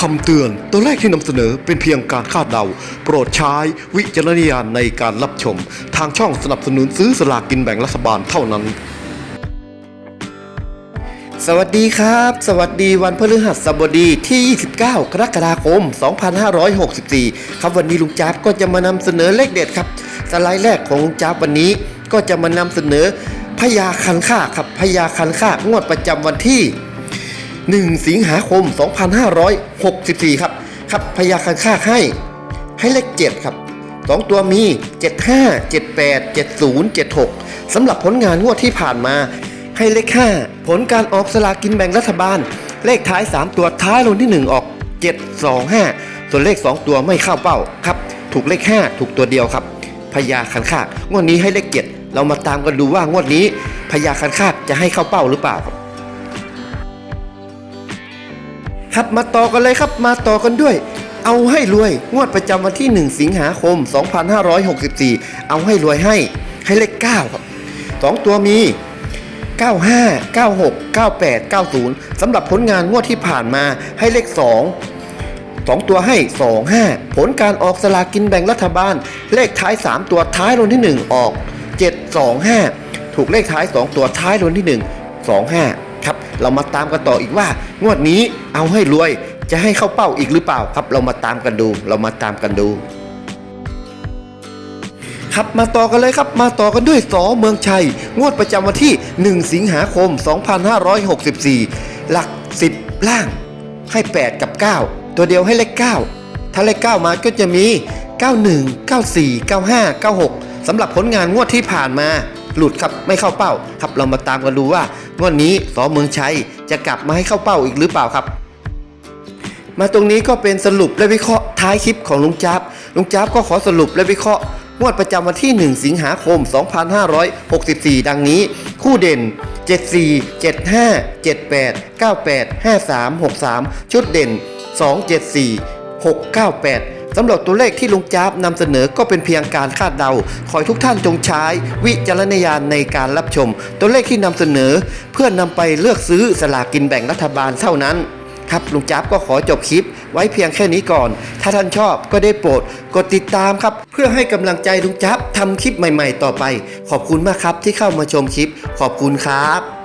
คำเตือนตัวเลขที่นำเสนอเป็นเพียงการคาดเดา โปรดใช้วิจารณญาณในการรับชม ทางช่องสนับสนุนซื้อสลากกินแบ่งรัฐบาลเท่านั้น สวัสดีครับ สวัสดีวันพฤหัสบดีที่ 29 กรกฎาคม 2564 ครับวันนี้ลุงจ๊าบก็จะมานำเสนอเลขเด็ดครับ สไลด์แรกของลุงจ๊าบวันนี้ก็จะมานำเสนอพญาคันค่าครับพญาคันค่างวดประจำวันที่ 1 สิงหาคม 2564 ครับ ครับพญาคันค่าให้ ให้เลข 7 ครับ 2 ตัวมี 75 78 70 76 สำหรับผลงานงวดที่ผ่านมา ให้เลข 5 ผลการออกสลากินแบ่งรัฐบาล เลขท้าย 3 ตัวท้ายรางที่ 1 ออก 725 ส่วนเลข 2 ตัวไม่เข้าเป้าครับ ถูกเลข 5 ถูกตัวเดียวครับพญาคันคากงวดนี้ให้เลข7เรามาตามกันดูว่างวดนี้พญาคันคากจะให้เข้าเป้าหรือเปล่าครับ ครับมาต่อกันเลยครับมาต่อกันด้วย เอาให้รวย งวดประจำวันที่ 1 สิงหาคม 2564 เอาให้รวยให้ ให้เลข9ครับสองตัวมี 95 96 98 90สำหรับผลงานงวดที่ผ่านมาให้เลข 2 2 ตัวให้ 25 ผลการออกสลากินแบ่งรัฐบาล เลขท้าย 3 ตัวท้ายรางวัลที่ 1 ออก 725 ถูกเลขท้าย 2 ตัวท้ายรางวัลที่ 1 25 ครับ เรามาตามกันต่ออีกว่างวดนี้เอาให้รวยจะให้เข้าเป้าอีกหรือเปล่าครับ เรามาตามกันดู เรามาตามกันดูครับมาต่อกันเลยครับมาต่อกันด้วยสอเมืองชัย งวดประจำวันที่ 1 สิงหาคม 2564 หลัก 10 ล่าง ให้ 8 กับ 9 ตัวเดียวให้เลข 9 ถ้าเลข 9 มาก็จะมี 91 94 95 96 สำหรับผลงานงวดที่ผ่านมาหลุดครับไม่เข้าเป้าครับเรามาตามกันดูว่างวดนี้สอเมืองชัยจะกลับมาให้เข้าเป้าอีกหรือเปล่าครับ มาตรงนี้ก็เป็นสรุปและวิเคราะห์ท้ายคลิปของลุงจ๊าบลุงจ๊าบก็ขอสรุปและวิเคราะห์งวดประจำวันที่ 1 สิงหาคม 2564 ดังนี้ คู่เด่น 74 75 78 98 53 63 ชุดเด่น 274 698สำหรับตัวเลขที่ลุงจ๊าบนำเสนอก็เป็นเพียงการคาดเดา ขอให้ทุกท่านจงใช้วิจารณญาณในการรับชม ตัวเลขที่นำเสนอ เพื่อนำไปเลือกซื้อสลากกินแบ่งรัฐบาลเท่านั้นครับลุงจ๊าบก็ขอจบคลิปไว้เพียงแค่นี้ก่อน ถ้าท่านชอบก็ได้โปรดกดติดตามครับ เพื่อให้กำลังใจลุงจ๊าบทำคลิปใหม่ๆ ต่อไป ขอบคุณมากครับที่เข้ามาชมคลิป ขอบคุณครับ